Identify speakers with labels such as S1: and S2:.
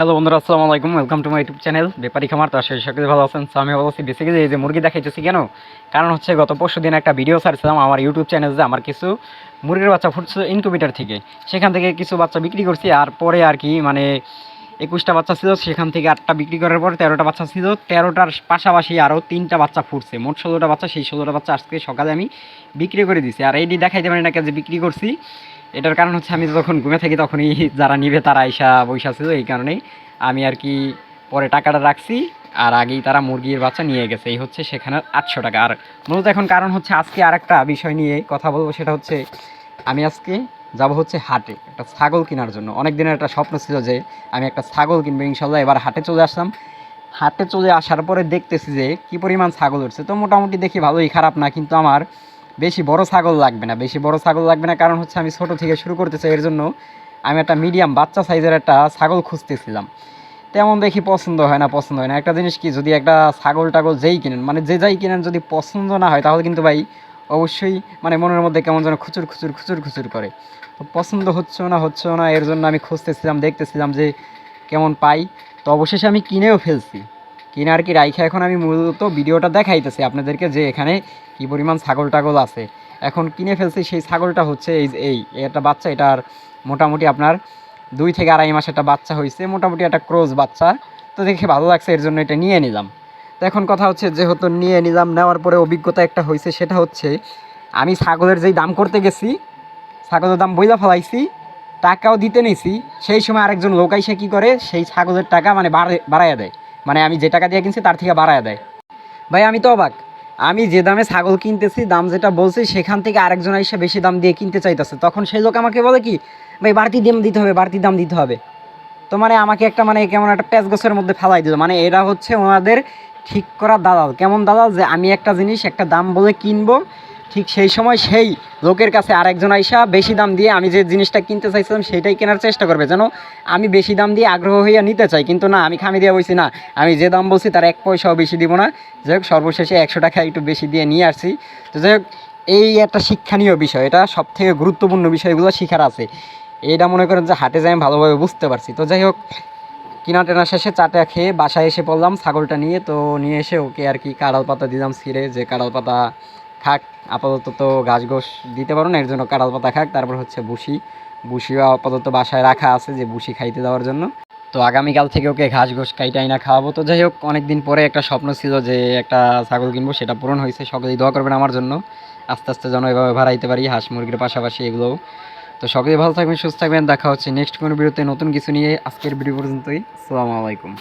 S1: Hello বন্ধুরা, আসসালামু আলাইকুম। Welcome to my YouTube channel Bepari Khamar. তো আসলে সকলে ভালো আছেন। আমি ভালো আছি বেসিক্যালি যে মুরগি দেখাইতেছি কেন? কারণ হচ্ছে গত পরশু দিন একটা ভিডিও ছাড়ছিলাম আমার ইউটিউব চ্যানেলে আমার কিছু মুরগির বাচ্চা ফুটছে ইনকিউবেটার থেকে। সেখান থেকে কিছু বাচ্চা বিক্রি করছি, আর পরে আর কি মানে একুশটা বাচ্চা ছিল, সেখান থেকে আটটা বিক্রি করার পর তেরোটা বাচ্চা ছিল। তেরোটার পাশাপাশি আরও তিনটা বাচ্চা ফুটছে। মোট ষোলোটা বাচ্চা, সেই ষোলোটা বাচ্চা আজকে সকালে আমি বিক্রি করে দিছি। আর এইটি দেখাইতে পারি না যে বিক্রি করছি এটার কারণ হচ্ছে আমি যখন ঘুমে থাকি তখনই যারা নিবে তারা আইসা বৈশা ছিল এই কারণেই আমি আর কি পরে টাকাটা রাখছি আর আগেই তারা মুরগির বাচ্চা নিয়ে গেছে। এই হচ্ছে সেখানে আটশো টাকা। আর মূলত এখন কারণ হচ্ছে আজকে আর একটা বিষয় নিয়ে কথা বলব, সেটা হচ্ছে আমি আজকে যাব হচ্ছে হাটে একটা ছাগল কেনার জন্য। অনেক দিনের একটা স্বপ্ন ছিল যে আমি একটা ছাগল কিনবো, ইনশাল্লাহ এবার হাটে চলে আসলাম। হাটে চলে আসার পরে দেখতেছি যে কি পরিমাণ ছাগল উঠছে। তো মোটামুটি দেখি ভালোই, খারাপ না, কিন্তু আমার বেশি বড় ছাগল লাগবে না, বেশি বড় ছাগল লাগবে না, কারণ হচ্ছে আমি ছোট থেকে শুরু করতে চাই, এর জন্য আমি একটা মিডিয়াম বাচ্চা সাইজের একটা ছাগল খুঁজতেছিলাম। তেমন দেখি পছন্দ হয় না, পছন্দ হয় না। একটা জিনিস কি, যদি একটা ছাগল টাগল যেই কিনেন মানে যে যাই কিনেন, যদি পছন্দ না হয়, তাহলে কিন্তু ভাই অবশ্যই মানে মনের মধ্যে কেমন যেন খুচুর খুচুর খুচুর খুচুর করে। তো পছন্দ হচ্ছে না হচ্ছে না, এর জন্য আমি খুঁজতেছিলাম, দেখতেছিলাম যে কেমন পাই। তো অবশেষে আমি কিনেও ফেলছি। কিনে আর কি রাইখা এখন আমি মূলত ভিডিওটা দেখাইতেছি আপনাদেরকে যে এখানে কি পরিমাণ ছাগল টাগল আছে। এখন কিনে ফেলছি সেই ছাগলটা হচ্ছে এই এই, একটা বাচ্চা এটার মোটামুটি আপনার দুই থেকে আড়াই মাস একটা বাচ্চা হয়েছে মোটামুটি একটা ক্রোজ বাচ্চা। তো দেখে ভালো লাগছে, এর জন্য এটা নিয়ে নিলাম। তো এখন কথা হচ্ছে যেহেতু নিয়ে নিলাম, নেওয়ার পরে অভিজ্ঞতা একটা হয়েছে সেটা হচ্ছে আমি ছাগলের যেই দাম করতে গেছি, ছাগলের দাম বইলা ফেলাইছি, টাকাও দিতে নিছি, সেই সময় আরেকজন লোক আইসে কী করে, সেই ছাগলের টাকা মানে বাড়ে- বাড়াইয়া দেয়। মানে আমি যে টাকা দিয়ে কিনছি তার থেকে বাড়ায় দেয়। ভাই, আমি তো অবাক। আমি যে দামে ছাগল কিনতেছি, দাম যেটা বলছি, সেখান থেকে আরেকজন এসে বেশি দাম দিয়ে কিনতে চাইতেছে। তখন সেই লোক আমাকে বলে কি, ভাই, বাড়তি দাম দিতে হবে, বাড়তি দাম দিতে হবে। তো মানে আমাকে একটা মানে কেমন একটা প্যাঁচ গোছের মধ্যে ফেলাই দিল। মানে এরা হচ্ছে ওনাদের ঠিক করা দালাল। কেমন দালাল যে আমি একটা জিনিস, একটা দাম বলে কিনবো ঠিক সেই সময় সেই লোকের কাছে আরেকজন আইসা বেশি দাম দিয়ে আমি যে জিনিসটা কিনতে চাইছিলাম সেটাই কেনার চেষ্টা করবে। যেন আমি বেশি দাম দিয়ে আগ্রহ হইয়া নিতে চাই। কিন্তু না, আমি খামি দিয়ে বলছি না। আমি যে দাম বলছি তার এক পয়সাও বেশি দিব না। যাই হোক, সর্বশেষে একশো টাকা একটু বেশি দিয়ে নিয়ে আসছি। তো যাই হোক, এই একটা শিক্ষণীয় বিষয়। এটা সবথেকে গুরুত্বপূর্ণ বিষয়গুলো শিখার আছে। এইটা মনে করেন যে হাটে যাই আমি ভালোভাবে বুঝতে পারছি। তো যাই হোক, কিনা টেনা শেষে চাটা খেয়ে বাসায় এসে পড়লাম ছাগলটা নিয়ে। তো নিয়ে এসে ওকে আর কি কাঁড়াল পাতা দিলাম ছিঁড়ে। যে কাঁড়াল পাতা খাক, আপাতত তো ঘাস ঘোষ দিতে পারো না, এর জন্য কাঁড়াল পাতা খাক, তারপর হচ্ছে বুসি বুসিও আপাতত বাসায় রাখা আছে যে বুসি খাইতে দেওয়ার জন্য। তো আগামীকাল থেকে ওকে ঘাস ঘোষ কাইটাই না খাওয়াবো। তো যাই হোক অনেক দিন পরে একটা স্বপ্ন ছিল যে একটা ছাগল কিনবো, সেটা পূরণ হয়েছে। সকলেই দোয়া করবেন আমার জন্য। আস্তে আস্তে যেন এভাবে ভাড়াইতে পারি, হাঁস মুরগির পাশাপাশি এগুলোও। তো সকলেই ভালো থাকবেন, সুস্থ থাকবেন। দেখা হচ্ছে নেক্সট কোনো ভিডিওতে নতুন কিছু নিয়ে। আজকের ভিডিও পর্যন্তই। আসসালামু আলাইকুম।